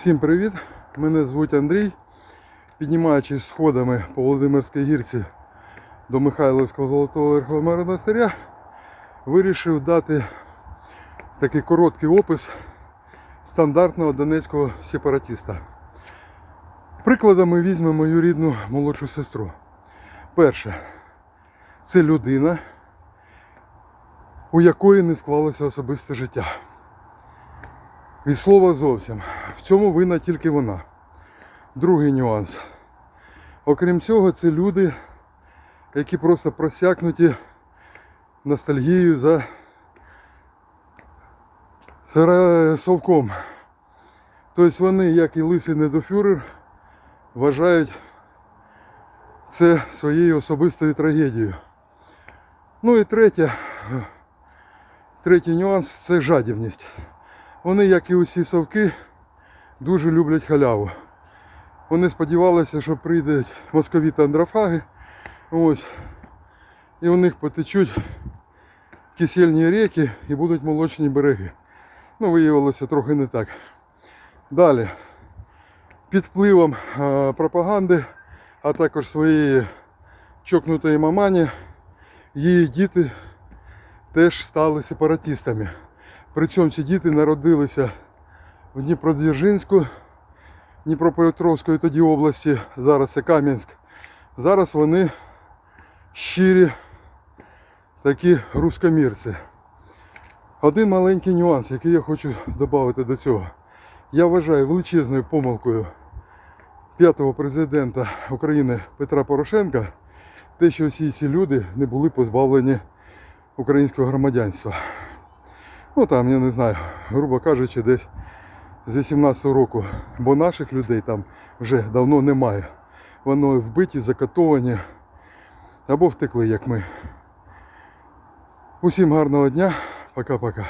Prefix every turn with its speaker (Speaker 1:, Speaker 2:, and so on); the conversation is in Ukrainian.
Speaker 1: Всім привіт! Мене звуть Андрій. Піднімаючись сходами по Володимирській гірці до Михайловського Золотого Верховного монастиря, вирішив дати такий короткий опис стандартного донецького сепаратиста. Прикладами візьмемо мою рідну молодшу сестру. Перше, це людина, у якої не склалося особисте життя. Від слова зовсім. В цьому винна тільки вона. Другий нюанс. Окрім цього, це люди, які просто просякнуті ностальгією за совком. Тобто вони, як і лисий недофюрер, вважають це своєю особистою трагедією. Ну і третє, третій нюанс це жадібність. Вони, як і усі совки, дуже люблять халяву. Вони сподівалися, що прийдуть московіти андрофаги. Ось. І у них потечуть кисельні ріки і будуть молочні береги. Ну, виявилося трохи не так. Далі. Під впливом пропаганди, а також своєї чокнутої мамані, її діти теж стали сепаратистами. При цьому ці діти народилися в Дніпродзержинську, Дніпропетровської тоді області, зараз це Кам'янськ. Зараз вони щирі такі рускомірці. Один маленький нюанс, який я хочу додати до цього. Я вважаю величезною помилкою п'ятого президента України Петра Порошенка те, що всі ці люди не були позбавлені українського громадянства. Ну там, я не знаю, грубо кажучи, десь з 18-го року, бо наших людей там вже давно немає. Вони вбиті, закатовані або втекли, як ми. Усім гарного дня. Пока-пока.